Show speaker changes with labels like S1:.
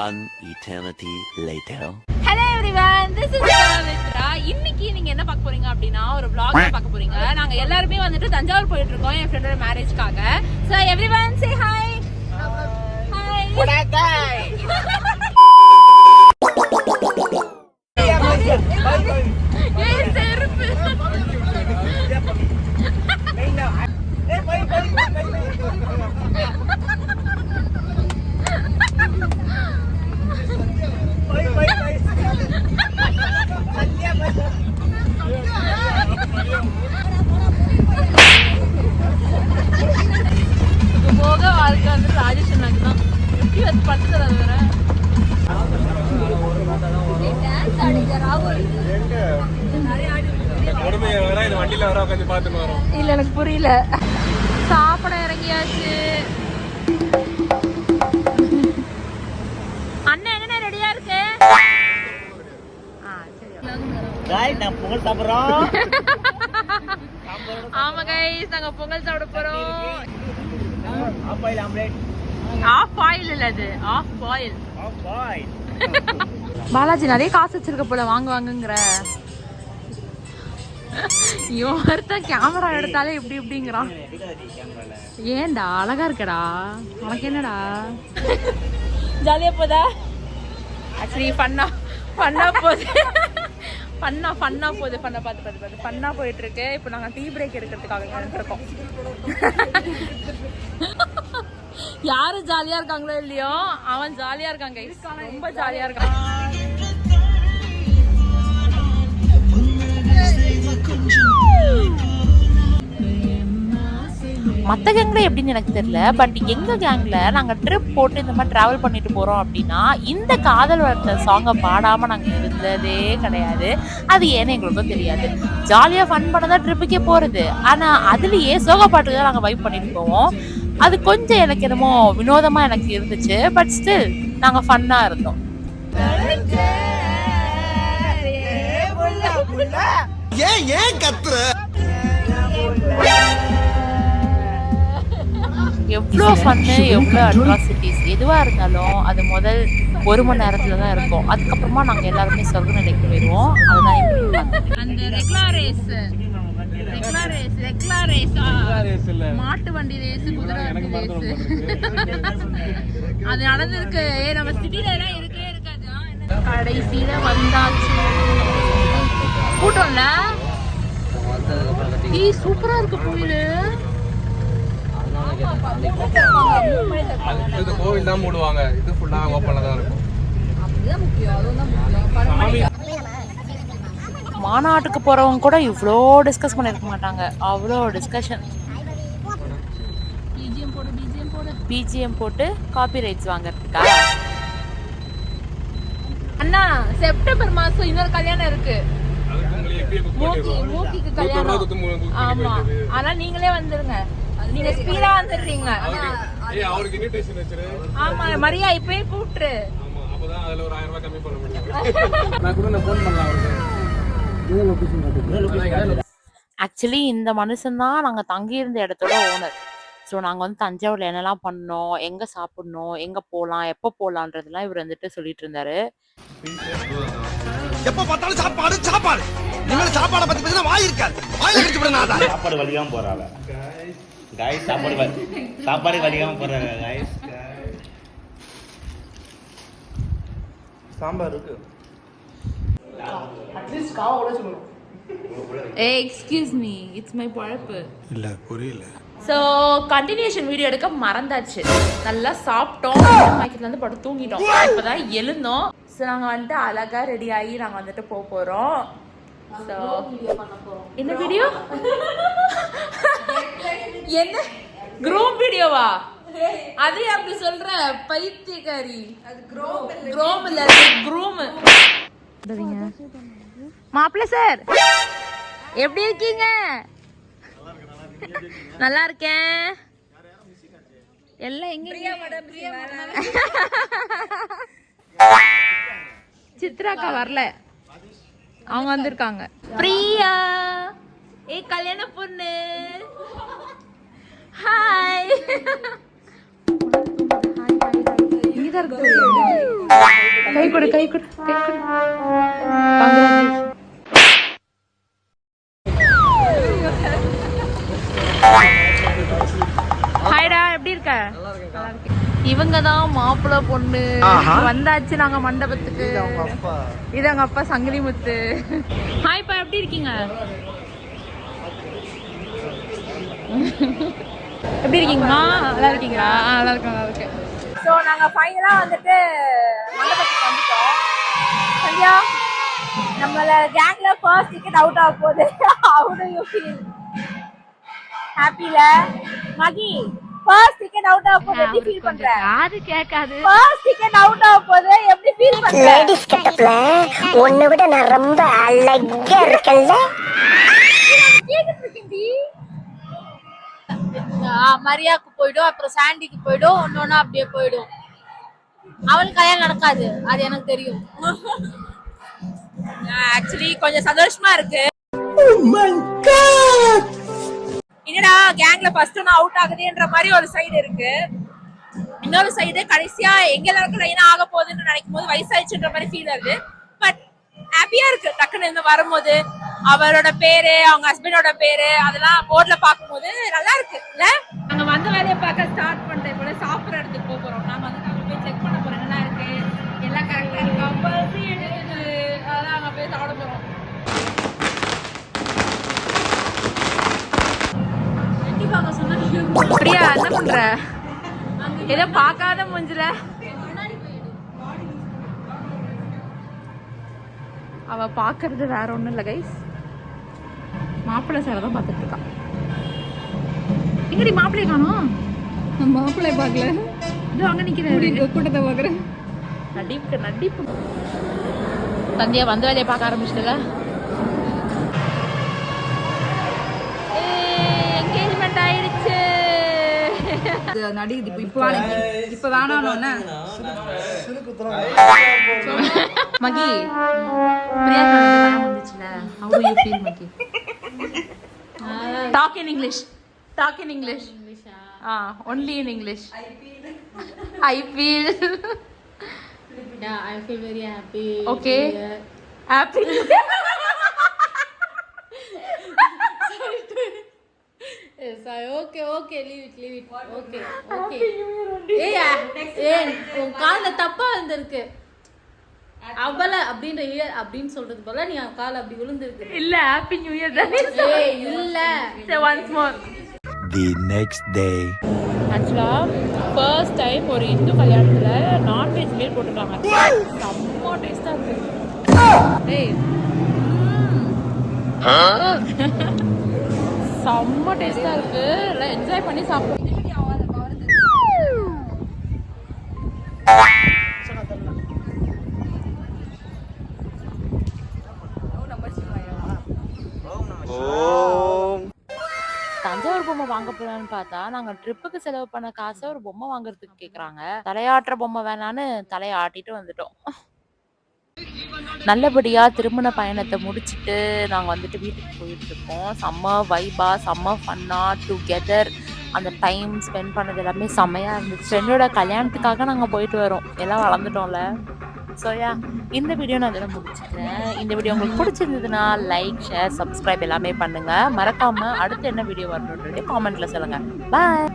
S1: One eternity later.
S2: Everyone this is Pavithra இன்னைக்கு நீங்க என்ன பார்க்க போறீங்க அப்படின்னா ஒரு vlog பார்க்க போறீங்க. நாங்க எல்லாருமே வந்துட்டு தஞ்சாவூர் போயிட்டு இருக்கோம் என் ஃப்ரெண்டோட மேரேஜ்க்காக so everyone say hi hi hey
S3: உட்காந்து பார்த்துன்னு வரோம்.
S2: இல்ல எனக்கு புரியல. சாப்பிட இறங்கியாச்சு. அண்ணன் எங்கண்ணே ரெடியா இருக்கு? ஆ, சரி. ஆமா கைஸ் நாங்க பொங்கல் சாப்பிட போறோம். ஆஃப் பாயில் இல்ல அது. ஆஃப் பாயில் பாலாஜி நிறைய காசு வச்சிருக்க போல. வாங்க வாங்குங்கிற. இவன் ஒருத்தன் கேமரா எடுத்தாலே இப்படி இப்படிங்கிறான். ஏன்டா அழகா இருக்கடா? உனக்கு என்னடா? ஜாலியா போதா? ஆக்சுவலி ஃபன்னா ஃபன்னா போகுது ஃபன்னா ஃபன்னா போகுது ஃபன்னா பார்த்து பார்த்து பார்த்து. ஃபன்னா போயிட்டு இருக்கு இப்போ நாங்கள் டீ பிரேக் எடுக்கிறதுக்காக இருக்கோம் யாரு ஜாலியா இருக்காங்களோ இல்லையோ அவன் ஜாலியா இருக்கான் guys. ரொம்ப ஜாலியா இருக்கான். மற்ற கேங்கில் எப்படின்னு எனக்கு தெரியல பட் எங்கள் கேங்கில் நாங்கள் ட்ரிப் போட்டு இந்த மாதிரி ட்ராவல் பண்ணிட்டு போகிறோம் அப்படின்னா இந்த காதல் வளர்த்த சாங்கை பாடாமல் நாங்கள் இருந்ததே கிடையாது. அது ஏன்னு எங்களுக்கும் தெரியாது. ஜாலியாக ஃபன் பண்ண தான் ட்ரிப்புக்கே போகிறது ஆனால் அதுலேயே சோக பாட்டுக்கு தான் நாங்கள் வைப் பண்ணிட்டு போவோம். அது கொஞ்சம் எனக்கு என்னமோ வினோதமாக எனக்கு இருந்துச்சு பட் ஸ்டில் நாங்கள் ஃபன்னாக இருந்தோம்.
S4: ஏன் ஏன் கத்துற?
S2: எவ்வளோ ஃபன்னு எவ்வளோ அட்ராசிட்டிஸ் எதுவாக இருந்தாலும் அது முதல் ஒரு மணி நேரத்துல தான் இருக்கும். அதுக்கப்புறமா நாங்கள் எல்லாருமே சொர்க்க நிலைக்கு போயிடுவோம் அதுதான் அந்த regular race regular race regular ரேஸா மாட்டு வண்டி ரேஸ் குதிரை வண்டி ரேஸ் அது நடந்திருக்கு. நம்ம சிட்டில எல்லாம் இருக்கவே இருக்காது? கடைசியில வந்தாச்சு. கூட்டம்ல ஏய் சூப்பரா இருக்கு கோயிலு.
S3: இது கோவில் தான் மூடுவாங்க. இது ஃபுல்லா ஓப்பன்ல தான் இருக்கும்
S2: மாநாட்டுக்கு போறவங்க கூட இவ்வளோ டிஸ்கஸ் பண்ணிருக்க மாட்டாங்க. அவ்வளோ டிஸ்கஷன் பிஜிஎம் போட்டு பிஜிஎம் போட்டு பிஜிஎம் போட்டு காப்பி ரைட்ஸ் வாங்குறதுக்கா? அண்ணா செப்டம்பர் மாசம் இன்னொரு கல்யாணம் இருக்கு. மூக்கிக்கு கல்யாணம். ஆமா. ஆனா நீங்களே வந்துருங்க. நீங்க ஸ்பீடா வந்துடுறீங்க. ஆமா. மரியா இப்பயே
S3: அவருக்கு.
S2: ஆக்சுவலி இந்த மனுஷன் தான் நாங்கள் தங்கியிருந்த இடத்தோட ஓனர் ஸோ நாங்கள் வந்து தஞ்சாவூரில் என்னெல்லாம் பண்ணோம் எங்கே சாப்பிடணும் எங்கே போகலாம் எப்போ போகலான்றதுலாம் இவர் வந்துட்டு சொல்லிட்டு இருந்தாரு.
S4: எப்ப பார்த்தாலும் சாப்பாடு சாப்பாடு. இனிமேல் சாப்பாடை பத்தி பேசினா வாய் இருக்காது. வாயில கடிச்சு விட நான்
S5: சாப்பாடு வலிக்காம போறாங்க காய்ஸ் சாப்பாடு வலி- சாப்பாடு வலிக்காம போறாங்க காய்ஸ்
S3: சாம்பார் இருக்கு.
S2: ஏ எக்ஸ்கியூஸ் மீ இட்ஸ் மை பழப்பு.
S4: இல்ல புரியல.
S2: ஸோ கண்டினியூஷன் வீடியோ எடுக்க மறந்தாச்சு. நல்லா சாப்பிட்டோம். மயக்கத்துலேருந்து படுத்து தூங்கிட்டோம். இப்போதான் எழுந்தோம். ஸோ நாங்கள் வந்துட்டு அழகாக ரெடி ஆகி நாங்கள் வந்துட்டு போக போகிறோம் ஸோ என்ன வீடியோ என்ன? குரூம் வீடியோவா அது அப்படி சொல்ற பைத்தியக்காரி. குரோம் இல்ல குரூம் மாப்பிள்ள சார் எப்படி இருக்கீங்க? நல்லா இருக்கேன். எல்லாம் எங்க சித்ராக்கா வரல. அவங்க வந்திருக்காங்க. பிரியா. ஏ கல்யாண பொண்ணு. ஹாய் கை கொடு கை கொடு கை கொடு. எப்படி இருக்க இவங்க தான் மாப்பிள்ளை பொண்ணு. வந்தாச்சு நாங்க மண்டபத்துக்கு. இது அவங்க அப்பா. சங்கிலி முத்து ஹாய்ப்பா எப்படி இருக்கீங்க? எப்படி இருக்கீங்கம்மா? நல்லா இருக்கீங்களா? நல்லா இருக்கேன் நல்லா இருக்கேன். ஸோ நாங்கள் ஃபைனலாக வந்துட்டு மண்டபத்துக்கு வந்துட்டோம். சந்தியா நம்மள கேங்ல ஃபர்ஸ்ட் டிக்கெட் அவுட் ஆக போகுது. அவுட் யூ ஃபீல் ஹாப்பில மகி ஃபர்ஸ்ட் டிக்கெட் அவுட் ஆக போகுது எப்படி ஃபீல் பண்ற
S6: காது கேட்காது.
S2: ஃபர்ஸ்ட் டிக்கெட் அவுட் ஆக போகுது எப்படி ஃபீல் பண்ற
S7: லேடிஸ் கட்டப்ல உன்னை விட நான் ரொம்ப அழகா
S2: இருக்கேன்டி மரியாக்கு போயிடும் அப்புறம் சாண்டிக்கு போயிடும் ஒன்னொன்னு அப்படியே போயிடும். அவளுக்கு கல்யாணம் நடக்காது அது எனக்கு தெரியும். ஆக்சுவலி கொஞ்சம் சந்தோஷமா இருக்கு. என்னடா கேங்ல ஃபர்ஸ்ட் ஒன்று அவுட் ஆகுதுன்ற மாதிரி ஒரு சைடு இருக்கு. இன்னொரு சைடு கடைசியா எங்க எல்லாருக்கும் லைனா ஆக போகுதுன்னு நினைக்கும் போது வயசாயிடுச்சுன்ற மாதிரி ஃபீல் ஆகுது பட் ஹாப்பியா இருக்கு. டக்குன்னு இருந்து வரும்போது அவரோட பேரு அவங்க ஹஸ்பண்டோட பேரு அதெல்லாம் போர்ட்ல பார்க்கும்போது நல்லா இருக்கு. இல்ல? நாங்க வந்த வேலையை பார்க்க ஸ்டார்ட் பண்ணிட்டேன். போல சாப்பிட்டு பண்ற ஏதோ பார்க்காத மூஞ்சில. அவ பாக்குறது வேற ஒண்ணும் இல்ல கைஸ் மாப்பிள்ளை சேலை தான் பார்த்துட்டு இருக்கா. எங்கடி மாப்பிள்ளை காணோம்?
S6: மாப்பிள்ளை பார்க்கல.
S2: இது அங்க நிக்கிறாரு.
S6: கூட்டத்தை பார்க்குறேன்.
S2: நடிப்பு நடிப்பு. சந்தியா வந்த வேலையை பார்க்க ஆரம்பிச்சிட்டல? என்கேஜ்மெண்ட் ஆயிடுச்சு.
S6: நடி இப்போ இப்போ வேணாம் இப்போ வேணாம்னு
S2: மகி வந்துச்சுல. How do you feel Mahi? Talk in English talk in English ah only in English I feel
S8: Yeah, I feel very happy. okay, leave it, leave it. Okay, okay. ஏய், ஏய், உன் கால்ல தப்பா வந்திருக்கு. அவள அப்படின்ற இயர் அப்படின்னு சொல்றது போல நீ அவன் கால் அப்படி விழுந்திருக்கு.
S2: இல்ல ஹாப்பி நியூ இயர் தானே
S8: ஏய் இல்ல.
S2: Once more. ஆக்சுவலாக ஃபர்ஸ்ட் டைம் ஒரு இந்து கல்யாணத்தில் நான்வெஜ் மீல் போட்டிருக்காங்க. செம்ம டேஸ்டாக இருக்கு. ஏய். செம்ம டேஸ்டாக இருக்கு. எல்லாம் என்ஜாய் பண்ணி சாப்பிடுவோம். தஞ்சாவூர் பொம்மை வாங்க போலான்னு பார்த்தா நாங்க ட்ரிப்புக்கு செலவு பண்ண காசை ஒரு பொம்மை வாங்குறதுக்கு கேக்குறாங்க. தலையாட்டுற பொம்மை வேணான்னு தலையாட்டிட்டு வந்துட்டோம். நல்லபடியாக திருமண பயணத்தை முடிச்சிட்டு நாங்கள் வந்துட்டு வீட்டுக்கு போயிட்டுருக்கோம். செம்ம வைபா செம்ம ஃபன்னா டுகெதர் அந்த டைம் ஸ்பெண்ட் பண்ணது எல்லாமே செம்மையாக இருந்துச்சு. ஃப்ரெண்டோட கல்யாணத்துக்காக நாங்கள் போயிட்டு வரோம். எல்லாம் வளர்ந்துட்டோம்ல. சோயா இந்த வீடியோ நான் இதோட முடிச்சுக்கிறேன். இந்த வீடியோ உங்களுக்கு பிடிச்சிருந்ததுன்னா லைக் ஷேர் சப்ஸ்கிரைப் எல்லாமே பண்ணுங்கள் மறக்காமல் அடுத்து என்ன வீடியோ வரணுன்றது காமெண்ட்டில் சொல்லுங்கள் பாய்